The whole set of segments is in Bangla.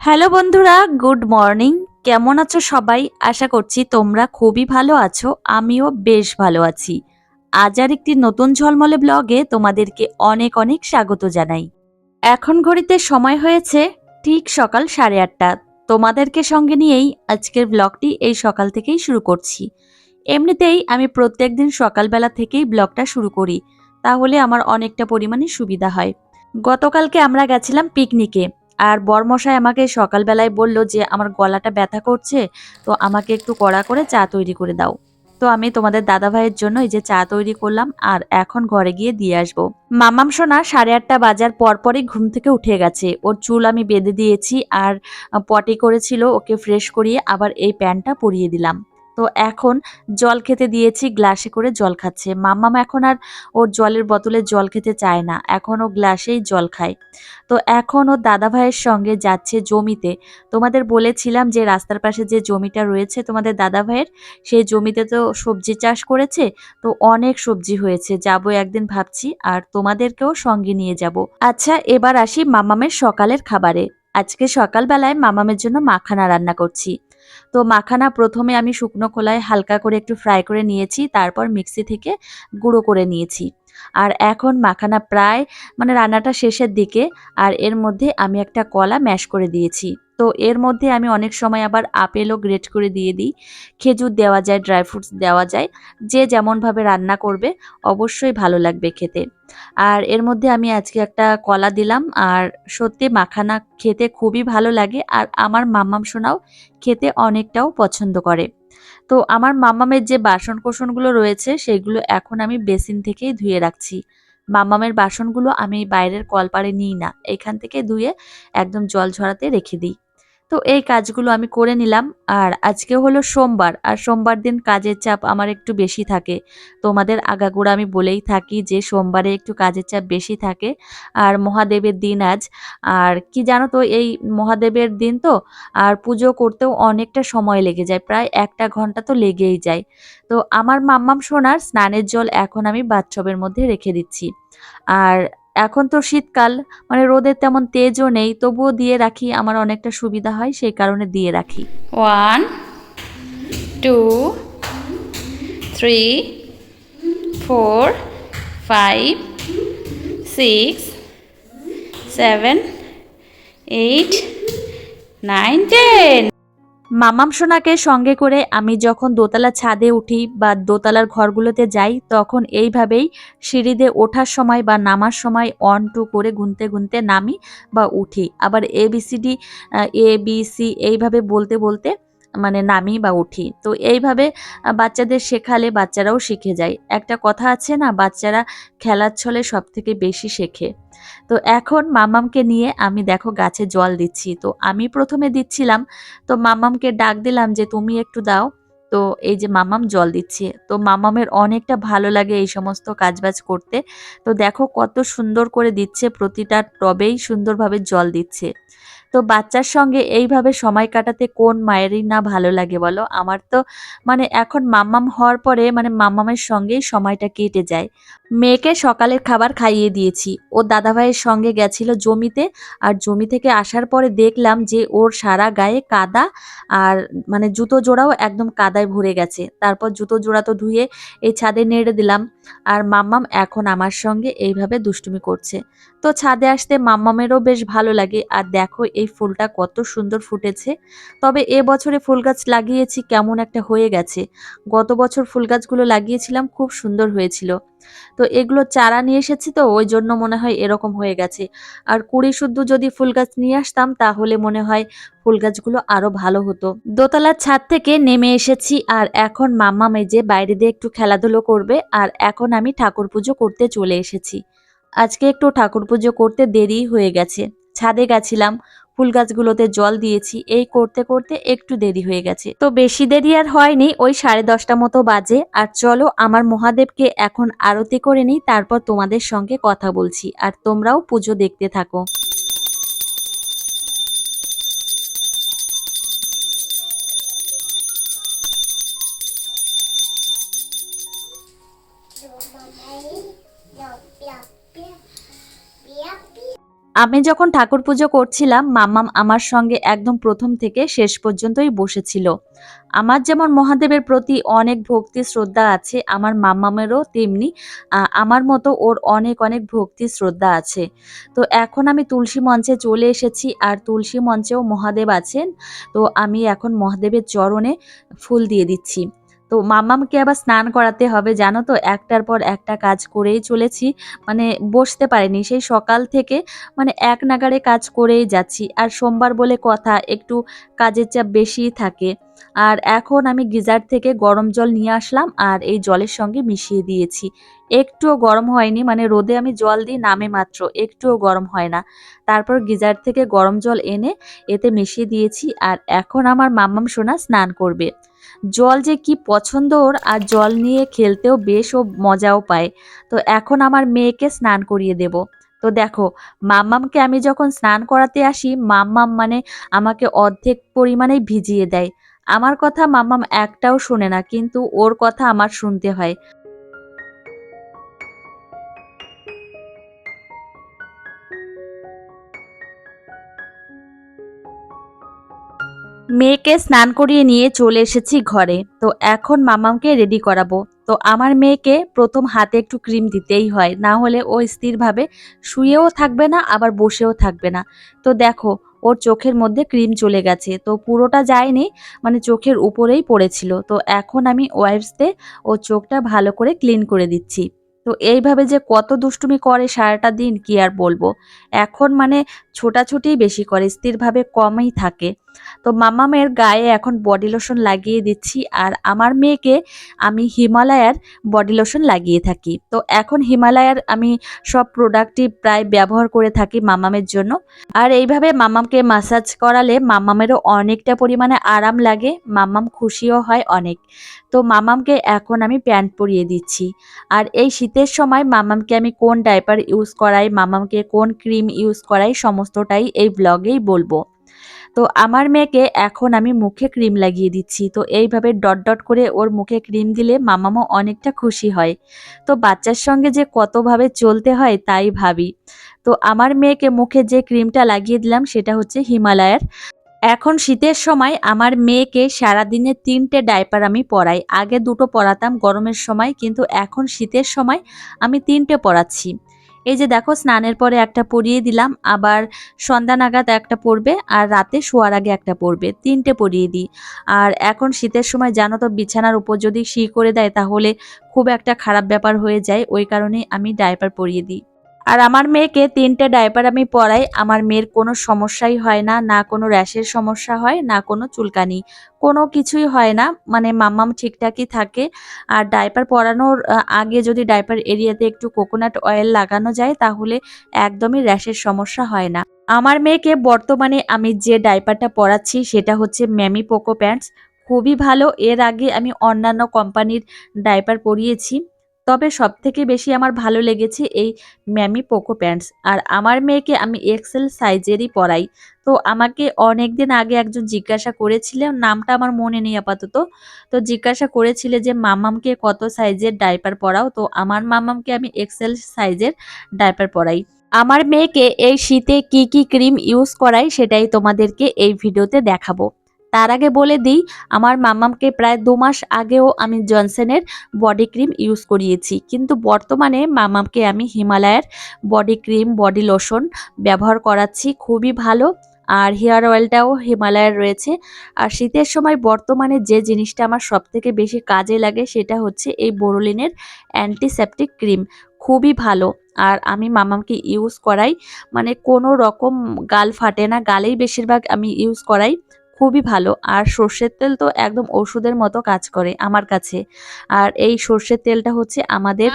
হ্যালো বন্ধুরা, গুড মর্নিং। কেমন আছো সবাই? আশা করছি তোমরা খুবই ভালো আছো, আমিও বেশ ভালো আছি। আজ আর একটি নতুন ঝলমলে ব্লগে তোমাদেরকে অনেক অনেক স্বাগত জানাই। এখন ঘড়িতে সময় হয়েছে ঠিক সকাল সাড়ে আটটা। তোমাদেরকে সঙ্গে নিয়েই আজকের ব্লগটি এই সকাল থেকেই শুরু করছি। এমনিতেই আমি প্রত্যেক দিন সকালবেলা থেকেই ব্লগটা শুরু করি, তাহলে আমার অনেকটা পরিমাণে সুবিধা হয়। গতকালকে আমরা গেছিলাম পিকনিকে আর বরমশাই আমাকে সকালবেলায় বলল যে আমার গলাটা ব্যথা করছে, তো আমাকে একটু কড়া করে চা তৈরি করে দাও। তো আমি তোমাদের দাদা ভাইয়ের জন্য এই যে চা তৈরি করলাম আর এখন ঘরে গিয়ে দিয়ে আসব। মামাম সোনা সাড়ে আটটা বাজার পরপরই ঘুম থেকে উঠে গেছে। ওর চুল আমি বেঁধে দিয়েছি আর পটি করেছিল ওকে ফ্রেশ করিয়ে আবার এই প্যান্টটা পরিয়ে দিলাম। তো এখন জল খেতে দিয়েছি, গ্লাসে করে জল খাচ্ছে। মাম্মাম এখন আর ওর জলের বোতলে জল খেতে চায় না, এখন ও গ্লাসেই জল খায়। তো এখন ও দাদা ভাইয়ের সঙ্গে যাচ্ছে জমিতে। তোমাদের বলেছিলাম যে রাস্তার পাশে যে জমিটা রয়েছে তোমাদের দাদা ভাইয়ের সেই জমিতে তো সবজি চাষ করেছে, তো অনেক সবজি হয়েছে, যাব একদিন ভাবছি আর তোমাদেরকেও সঙ্গে নিয়ে যাব। আচ্ছা এবার আসি মামামের সকালের খাবারে। আজকে সকালবেলায় মামামের জন্য মাখানা রান্না করছি। তো মাখানা প্রথমে আমি শুকনো খোলায় হালকা করে একটু ফ্রাই করে নিয়েছি, তারপর মিক্সি থেকে গুঁড়ো করে নিয়েছি। আর এখন মাখানা প্রায় মানে রান্নাটা শেষের দিকে, আর এর মধ্যে আমি একটা কলা ম্যাশ করে দিয়েছি। তো এর মধ্যে আমি অনেক সময় আবার আপেলও গ্রেট করে দিয়ে দিই। খেজুর দেওয়া যায় ড্রাই ফ্রুটস দেওয়া যায়, যে যেমনভাবে রান্না করবে অবশ্যই ভালো লাগবে খেতে। আর এর মধ্যে আমি আজকে একটা কলা দিলাম, আর সত্যি মাখানা খেতে খুবই ভালো লাগে, আর আমার মাম্মাম সোনাও খেতে অনেকটাও পছন্দ করে। তো আমার মাম্মামের যে বাসন কোসনগুলো রয়েছে, সেগুলো এখন আমি বেসিন থেকেই ধুয়ে রাখছি। মাম্মামের বাসনগুলো আমি বাইরের কলপারে নিই না, এখান থেকে ধুয়ে একদম জল ঝরাতে রেখে দিই। তো এই কাজগুলো আমি করে নিলাম। আর আজকে হলো সোমবার, আর সোমবার দিন কাজের চাপ আমার একটু বেশি থাকে। তোমাদের আগাগোড়া আমি বলেই থাকি যে সোমবারে একটু কাজের চাপ বেশি থাকে। আর মহাদেবের দিন আজ, আর কি জানো তো এই মহাদেবের দিন তো, আর পুজো করতেও অনেকটা সময় লেগে যায়, প্রায় একটা ঘণ্টা তো লেগেই যায়। তো আমার মাম্মাম সোনার স্নানের জল এখন আমি বাথটবের মধ্যে রেখে দিচ্ছি। আর এখন তো শীতকাল মানে রোদের তেমন তেজও নেই, তবুও দিয়ে রাখি, আমার অনেকটা সুবিধা হয়, সেই কারণে দিয়ে রাখি। One two three four five six seven eight nine ten মামাম সোনাকে সঙ্গে করে আমি যখন দোতলা ছাদে উঠি বা দোতলার ঘরগুলোতে যাই, তখন এইভাবেই সিঁড়িতে ওঠার সময় বা নামার সময় অন টু করে গুনতে গুনতে নামি বা উঠি। আবার এবিসিডি এ বি সি এইভাবে বলতে বলতে মানে নামি বা উঠি। তো এইভাবে বাচ্চাদের শেখালে বাচ্চারাও শিখে যায়। একটা কথা আছে না, বাচ্চারা খেলার ছলে সব থেকে বেশি শেখে। তো এখন মামামকে নিয়ে আমি দেখো গাছে জল দিচ্ছি। তো আমি প্রথমে দিচ্ছিলাম, তো মামামকে ডাক দিলাম যে, তুমি একটু দাও। তো এই যে মামাম জল দিচ্ছে। তো মামামের অনেকটা ভালো লাগে এই সমস্ত কাজবাজ করতে। তো দেখো কত সুন্দর করে দিচ্ছে, প্রতিটা টবেই সুন্দরভাবে জল দিচ্ছে। তো বাচ্চার সঙ্গে এইভাবে সময় কাটাতে কোন মায়েরই না ভালো লাগে বলো? আমার তো মানে এখন মাম্মাম হওয়ার পরে মানে মাম্মামের সঙ্গেই সময়টা কেটে যায়। মেয়েকে সকালের খাবার খাইয়ে দিয়েছি। ও দাদাভাইয়ের সঙ্গে গেছিল জমিতে আর জমি থেকে আসার পরে দেখলাম যে ওর সারা গায়ে কাদা আর মানে জুতো জোড়াও একদম কাদায় ভরে গেছে। তারপর জুতো জোড়া তো ধুয়ে এই ছাদে নেড়ে দিলাম আর মাম্মাম এখন আমার সঙ্গে এইভাবে দুষ্টুমি করছে। তো ছাদে আসতে মাম্মামেরও বেশ ভালো লাগে। আর দেখো এই ফুলটা কত সুন্দর ফুটেছে। তবে এ বছরে ফুল গাছ লাগিয়েছি কেমন একটা হয়ে গেছে। গত বছর ফুল গাছগুলো লাগিয়েছিলাম খুব সুন্দর হয়েছিল। তো এগুলো চারা নিয়ে এসেছি তো, ওই জন্য মনে হয় এরকম হয়ে গেছে। আর কুড়ি শুদ্ধ যদি ফুল গাছ নিয়ে আসতাম, তাহলে মনে হয় ফুল গাছগুলো আরও ভালো হতো। দোতলার ছাদ থেকে নেমে এসেছি, আর এখন মাম্মা মেজে বাইরে দিয়ে একটু খেলাধুলো করবে, আর এখন আমি ঠাকুর পুজো করতে চলে এসেছি। আজকে একটু ঠাকুর পুজো করতে দেরি হয়ে গেছে। ছাদে গেছিলাম ফুল গাছগুলোতে জল দিয়েছি। এই করতে করতে একটু দেরি হয়ে গেছে। তো বেশি দেরি আর হয়নি। ওই সাড়ে দশটা মতো বাজে। আর চলো, আমার মহাদেবকে এখন আরতি করে নিই। তারপর তোমাদের সঙ্গে কথা বলছি। আর তোমরাও পুজো দেখতে থাকো। আমি যখন ঠাকুর পুজো করছিলাম, মাম্মাম আমার সঙ্গে একদম প্রথম থেকে শেষ পর্যন্তই বসেছিল। আমার যেমন মহাদেবের প্রতি অনেক ভক্তি, শ্রদ্ধা আছে, আমার মাম্মামেরও তেমনি আমার মতো ওর অনেক অনেক ভক্তি, শ্রদ্ধা আছে। তো এখন আমি তুলসী মঞ্চে চলে এসেছি আর তুলসী মঞ্চেও মহাদেব আছেন। তো আমি এখন মহাদেবের চরণে ফুল দিয়ে দিচ্ছি। তো মাম্মামকে আবার স্নান করাতে হবে, জানো তো? একটার পর একটা কাজ করেই চলেছি। মানে বসতে পারিনি, সেই সকাল থেকে মানে এক নাগাড়ে কাজ করেই যাচ্ছি। আর সোমবার বলে কথা, একটু কাজের চাপ বেশিই থাকে। আর এখন আমি গিজার থেকে গরম জল নিয়ে আসলাম আর এই জলের সঙ্গে মিশিয়ে দিয়েছি। একটুও গরম হয়নি মানে রোদে আমি জল দিই নামে মাত্র, একটুও গরম হয় না। তারপর গিজার থেকে গরম জল এনে এতে মিশিয়ে দিয়েছি আর এখন আমার মাম্মাম সোনা স্নান করবে। জল যে কি পছন্দ ওর, আর জল নিয়ে খেলতেও বেশ ও মজাও পায়। তো এখন আমার মেয়েকে স্নান করিয়ে দেব। তো দেখো, মাম্মামকে আমি যখন স্নান করাতে আসি, মাম্মাম মানে আমাকে অর্ধেক পরিমাণেই ভিজিয়ে দেয়। আমার কথা মাম্মাম একটাও শোনে না, কিন্তু ওর কথা আমার শুনতে হয়। মেয়েকে স্নান করিয়ে নিয়ে চলে এসেছি ঘরে। তো এখন মামামকে রেডি করাবো। তো আমার মেয়েকে প্রথম হাতে একটু ক্রিম দিতেই হয়। না হলে ও স্থিরভাবে শুয়েও থাকবে না, আবার বসেও থাকবে না। তো দেখো, ওর চোখের মধ্যে ক্রিম চলে গেছে। তো পুরোটা যায়নি মানে চোখের উপরেই পড়েছিল। তো এখন আমি ওয়াইপস দিয়ে ওর চোখটা ভালো করে ক্লিন করে দিচ্ছি। তো এইভাবে যে কত দুষ্টুমি করে সারাটা দিন, কি আর বলব? এখন মানে ছোটাছুটি বেশি করে, স্থিরভাবে কমই থাকে। তো মামামের গায়ে এখন বডি লোশন লাগিয়ে দিচ্ছি আর আমার মেয়েকে আমি হিমালয়ার বডি লোশন লাগিয়ে থাকি। তো এখন হিমালয়ার আমি সব প্রোডাক্টই প্রায় ব্যবহার করে থাকি মামামের জন্য। আর এইভাবে মামামকে মাসাজ করালে মামামেরও অনেকটা পরিমাণে আরাম লাগে, মামাম খুশিও হয় অনেক। তো মামামকে এখন আমি প্যান্ট পরিয়ে দিচ্ছি। আর এই শীতের সময় মামামকে আমি কোন ডাইপার ইউজ করাই, মামামকে কোন ক্রিম ইউজ করাই, সমস্তটাই এই ব্লগেই বলব। তো আমার মেয়েকে এখন আমি মুখে ক্রিম লাগিয়ে দিচ্ছি। তো এইভাবে ডট ডট করে ওর মুখে ক্রিম দিলে মামামও অনেকটা খুশি হয়। তো বাচ্চার সঙ্গে যে কতভাবে চলতে হয় তাই ভাবি। তো আমার মেয়েকে মুখে যে ক্রিমটা লাগিয়ে দিলাম সেটা হচ্ছে হিমালয়ার এখন শীতের সময় আমার মেয়েকে সারাদিনে তিনটে ডাইপার আমি পরাই। আগে দুটো পরাতাম গরমের সময়, কিন্তু এখন শীতের সময় আমি তিনটে পরাচ্ছি। এই যে দেখো, স্নানের পরে একটা পরিয়ে দিলাম, আবার সন্ধ্যা নাগাদ একটা পরবে আর রাতে শোয়ার আগে একটা পরবে। তিনটে পরিয়ে দিই। আর এখন শীতের সময় জানো তো, বিছানার উপর যদি শি করে দেয়, তাহলে খুব একটা খারাপ ব্যাপার হয়ে যায়। ওই কারণে আমি ডাইপার পরিয়ে দিই। আর আমার মেয়েকে তিনটে ডাইপার আমি পরাই, আমার মেয়ের কোনো সমস্যাই হয় না না কোনো র্যাশের সমস্যা হয়, না কোনো চুলকানি। কোনো কিছুই হয় না মানে মাম্মাম ঠিকঠাকই থাকে। আর ডাইপার পরানোর আগে যদি ডাইপার এরিয়াতে একটু কোকোনাট অয়েল লাগানো যায়, তাহলে একদমই র্যাশের সমস্যা হয় না। আমার মেয়েকে বর্তমানে আমি যে ডাইপারটা পরাচ্ছি, সেটা হচ্ছে ম্যামি পোকো প্যান্টস। খুবই ভালো, এর আগে আমি অন্যান্য কোম্পানির ডাইপার পরিয়েছি। তবে সব থেকে বেশি আমার ভালো লেগেছে এই ম্যামি পোকো প্যান্টস। আর আমার মেয়েকে আমি এক্সেল সাইজেরই পরাই। তো আমাকে অনেক দিন আগে একজন জিজ্ঞাসা করেছিলেন নামটা আমার মনে নেই আপাতত। তো জিজ্ঞাসা করেছিলে যে, মামামকে কত সাইজের ডাইপার পরাও? তো আমার মামামকে আমি এক্সেল সাইজের ডাইপার পরাই। আমার মেয়েকে এই শীতে কি কি ক্রিম ইউজ করাই সেটাই তোমাদেরকে এই ভিডিওতে দেখাবো। তার আগে বলে দিই, আমার মামামকে প্রায় দু মাস আগেও আমি জনসনের বডি ক্রিম ইউজ করিয়েছি। কিন্তু বর্তমানে মামামকে আমি হিমালয়ের বডি ক্রিম, বডি লোশন ব্যবহার করাচ্ছি, খুবই ভালো। আর হেয়ার অয়েলটাও হিমালয়ের রয়েছে। আর শীতের সময় বর্তমানে যে জিনিসটা আমার সব থেকে বেশি কাজে লাগে সেটা হচ্ছে এই বোরোলিনের অ্যান্টিসেপটিক ক্রিম। খুবই ভালো। আর আমি মামামকে ইউজ করাই মানে কোনো রকম গাল ফাটে না, গালেই বেশিরভাগ আমি ইউজ করাই। খুবই ভালো। আর সর্ষের তেল তো একদম ওষুধের মতো কাজ করে আমার কাছে। আর এই সর্ষের তেলটা হচ্ছে আমাদের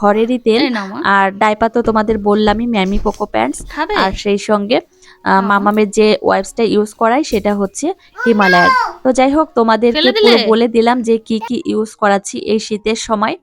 ঘরেরই তেল। আর ডাইপা তো তোমাদের বললামই ম্যামি পোকো প্যান্টস। আর সেই সঙ্গে। মামামের যে ওয়েবসটা ইউজ করাই সেটা হচ্ছে হিমালয়ার। তো যাই হোক তোমাদেরকে পুরো বলে দিলাম যে কি কি ইউজ করাচ্ছি এই শীতের সময়।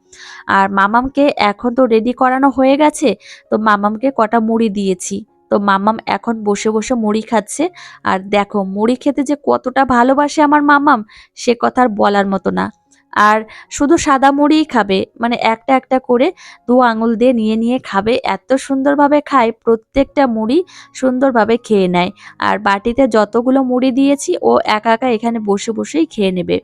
আর মামামকে এখন তো রেডি করানো হয়ে গেছে তো মামামকে কটা মুড়ি দিয়েছি। তো মামাম এখন বসে বসে মুড়ি খাচ্ছে। আর দেখো, মুড়ি খেতে যে কতটা ভালোবাসে আমার মামাম সে কথা আর বলার মতো না। আর শুধু সাদা মুড়িই খাবে মানে একটা একটা করে দু আঙুল দিয়ে নিয়ে নিয়ে খাবে, এত সুন্দরভাবে খায়, প্রত্যেকটা মুড়ি সুন্দরভাবে খেয়ে নেয়। আর বাটিতে যতগুলো মুড়ি দিয়েছি, ও একা একা এখানে বসে বসেই খেয়ে নেবে।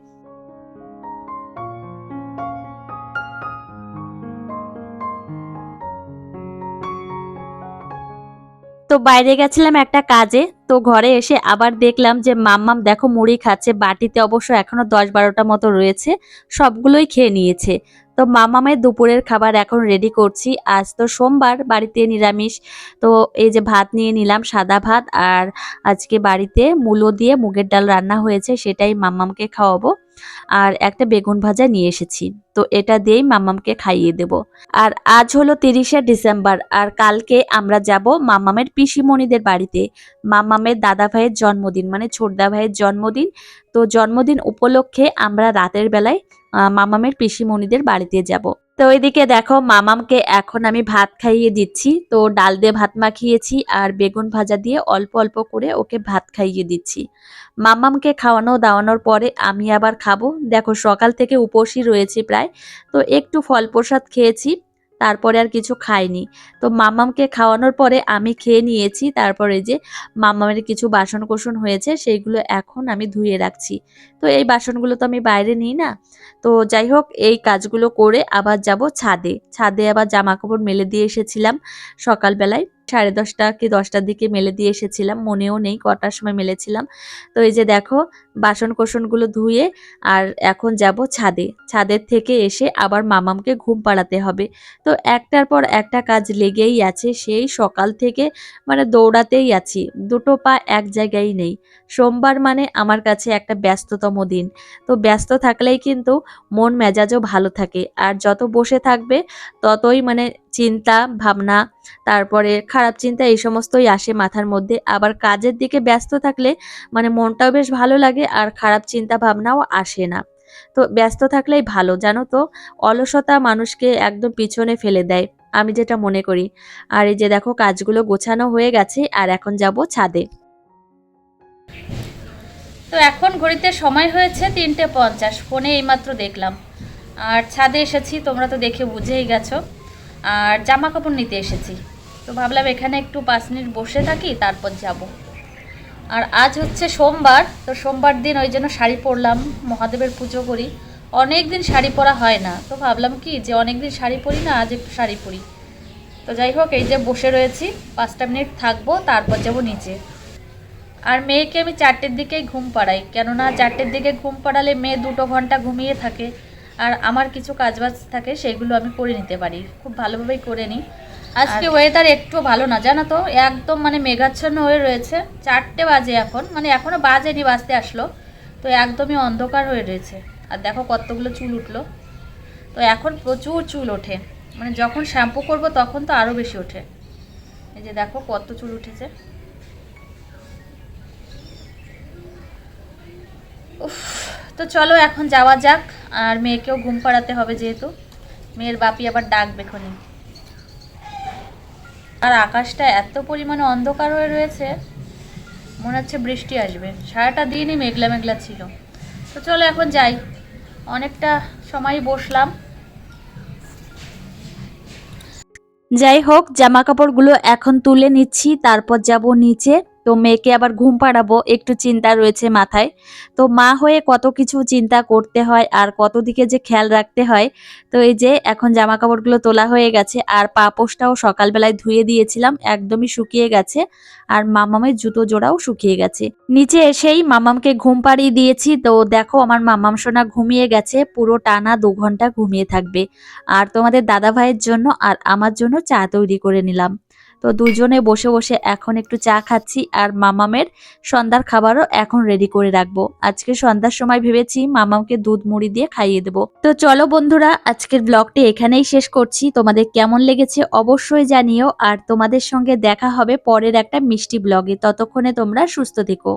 তো বাইরে গেছিলাম একটা কাজে তো ঘরে এসে আবার দেখলাম যে মাম্মাম দেখো মুড়ি খাচ্ছে, বাটিতে অবশ্য এখনও দশ বারোটা মতো রয়েছে, সবগুলোই খেয়ে নিয়েছে। তো মামামের দুপুরের খাবার এখন রেডি করছি। আজ তো সোমবার, বাড়িতে নিরামিষ। তো এই যে ভাত নিয়ে নিলাম, সাদা ভাত আর আজকে বাড়িতে মূলো দিয়ে মুগের ডাল রান্না হয়েছে, সেটাই মাম্মামকে খাওয়াবো। আর একটা বেগুন ভাজা নিয়ে এসেছি। তো এটা দিয়েই মাম্মামকে খাইয়ে দেব। আর আজ হলো তিরিশে ডিসেম্বর, আর কালকে আমরা যাব মাম্মামের পিসিমণিদের বাড়িতে। মাম্মামের দাদা ভাইয়ের জন্মদিন মানে ছোটদা ভাইয়ের জন্মদিন। তো জন্মদিন উপলক্ষে আমরা রাতের বেলায় মামামের পিসিমণিদের বাড়িতে যাব। তো ওইদিকে দেখো মামামকে এখন আমি ভাত খাইয়ে দিচ্ছি। তো ডাল দিয়ে ভাত মাখিয়েছি আর বেগুন ভাজা দিয়ে অল্প অল্প করে ওকে ভাত খাইয়ে দিচ্ছি। মামামকে খাওয়ানো দাওয়ানোর পরে আমি আবার খাব। দেখো সকাল থেকে উপোসই রয়েছে প্রায়। তো একটু ফল প্রসাদ খেয়েছি। তারপরে আর কিছু খাইনি। তো মামামকে খাওয়ানোর পরে আমি খেয়ে নিয়েছি, তারপরে যে মামামের কিছু বাসন কোসন হয়েছে সেইগুলো এখন আমি ধুয়ে রাখছি। তো এই বাসনগুলো তো আমি বাইরে নিই না। তো যাই হোক, এই কাজগুলো করে আবার যাব ছাদে। ছাদে আবার জামা কাপড় মেলে দিয়ে এসেছিলাম সকালবেলায়। সাড়ে দশটা কি দশটার দিকে মেলে দিয়ে এসেছিলাম, মনেও নেই কটার সময় মেলেছিলাম। তো এই যে দেখো বাসন কোসনগুলো ধুয়ে আর এখন যাব ছাদে। ছাদের থেকে এসে আবার মামামকে ঘুম পাড়াতে হবে। তো একটার পর একটা কাজ লেগেই আছে, সেই সকাল থেকে মানে দৌড়াতেই আছি। দুটো পা এক জায়গায় নেই। সোমবার মানে আমার কাছে একটা ব্যস্ততম দিন। তো ব্যস্ত থাকলেই কিন্তু মন মেজাজও ভালো থাকে। আর যত বসে থাকবে, ততই মানে চিন্তা, ভাবনা, তারপরে খারাপ চিন্তা এই সমস্তই আসে মাথার মধ্যে। আবার কাজের দিকে ব্যস্ত থাকলে মানে মনটাও বেশ ভালো লাগে আর খারাপ চিন্তা, ভাবনাও আসে না। তো ব্যস্ত থাকলেই ভালো, জানো তো? অলসতা মানুষকে একদম পিছনে ফেলে দেয়, আমি যেটা মনে করি। আর এই যে দেখো, কাজগুলো গোছানো হয়ে গেছে আর এখন যাব ছাদে। তো এখন ঘড়িতে সময় হয়েছে তিনটে পঞ্চাশ, ফোনে এইমাত্র দেখলাম। আর ছাদে এসেছি, তোমরা তো দেখে বুঝেই গেছো। আর জামা কাপড় নিতে এসেছি। তো ভাবলাম এখানে একটু পাঁচ মিনিট বসে থাকি, তারপর যাব। আর আজ হচ্ছে সোমবার, তো সোমবার দিন ওই জন্য শাড়ি পরলাম, মহাদেবের পুজো করি। অনেক দিন শাড়ি পরা হয় না, তো ভাবলাম কি যে অনেক দিন শাড়ি পরি না, আজ একটু শাড়ি পরি। তো যাই হোক, এই যে বসে রয়েছি, পাঁচটা মিনিট থাকব, তারপর যাব নিচে। আর মেয়েকে আমি চারটের দিকেই ঘুম পাড়াই, কেননা চারটের দিকে ঘুম পাড়ালে মেয়ে দুটো ঘণ্টা ঘুমিয়ে থাকে। আর আমার কিছু কাজবাজ থাকে সেগুলো আমি করে নিতে পারি। খুব ভালোভাবেই করে নিই। আজকে ওয়েদার একটু ভালো না জানো তো? একদম মানে মেঘাচ্ছন্ন হয়ে রয়েছে। চারটে বাজে এখন মানে এখনও বাজেনি বাজতে আসলো। তো একদমই অন্ধকার হয়ে রয়েছে। আর দেখো কতগুলো চুল উঠল। তো এখন প্রচুর চুল ওঠে। মানে যখন শ্যাম্পু করব তখন তো আরও বেশি ওঠে। এই যে দেখো কত চুল উঠেছে। উফ তো চলো এখন যাওয়া যাক। আর মেয়েকেও ঘুম পাড়াতে হবে যেহেতু। মেয়ের বাপি আবার ডাকবে খনি। আর আকাশটা এত পরিমাণে অন্ধকার হয়ে রয়েছে, মনে হচ্ছে বৃষ্টি আসবে। সারাটা দিনই মেঘলা মেঘলা ছিল। তো চলো এখন যাই। অনেকটা সময় বসলাম। যাই হোক জামা কাপড়গুলো এখন তুলে নিচ্ছি, তারপর যাব নিচে। তো মেয়েকে আবার ঘুম পাড়াবো, একটু চিন্তা রয়েছে মাথায়। তো মা হয়ে কত কিছু চিন্তা করতে হয় আর কত দিকে যে খেয়াল রাখতে হয়, তো এই যে এখন জামা কাপড়গুলো তোলা হয়ে গেছে আর পাপোশটাও সকালবেলায় ধুয়ে দিয়েছিলাম, একদমই শুকিয়ে গেছে আর মামামের জুতো জোড়াও শুকিয়ে গেছে। নিচে এসেই মামামকে ঘুম পাড়িয়ে দিয়েছি, তো দেখো আমার মামাম সোনা ঘুমিয়ে গেছে, পুরো টানা দু ঘণ্টা ঘুমিয়ে থাকবে। আর তোমাদের দাদা ভাইয়ের জন্য আর আমার জন্য চা তৈরি করে নিলাম। তো দুজনে বসে বসে এখন একটু চা খাচ্ছি আর মামামের সন্ধ্যার খাবারও এখন রেডি করে রাখব। আজকে সন্ধ্যার সময় ভেবেছি মামামকে দুধ মুড়ি দিয়ে খাইয়ে দেবো। তো চলো বন্ধুরা, আজকের ব্লগটি এখানেই শেষ করছি। তোমাদের কেমন লেগেছে অবশ্যই জানিও। আর তোমাদের সঙ্গে দেখা হবে পরের একটা মিষ্টি ব্লগে ততক্ষণে তোমরা সুস্থ থেকো।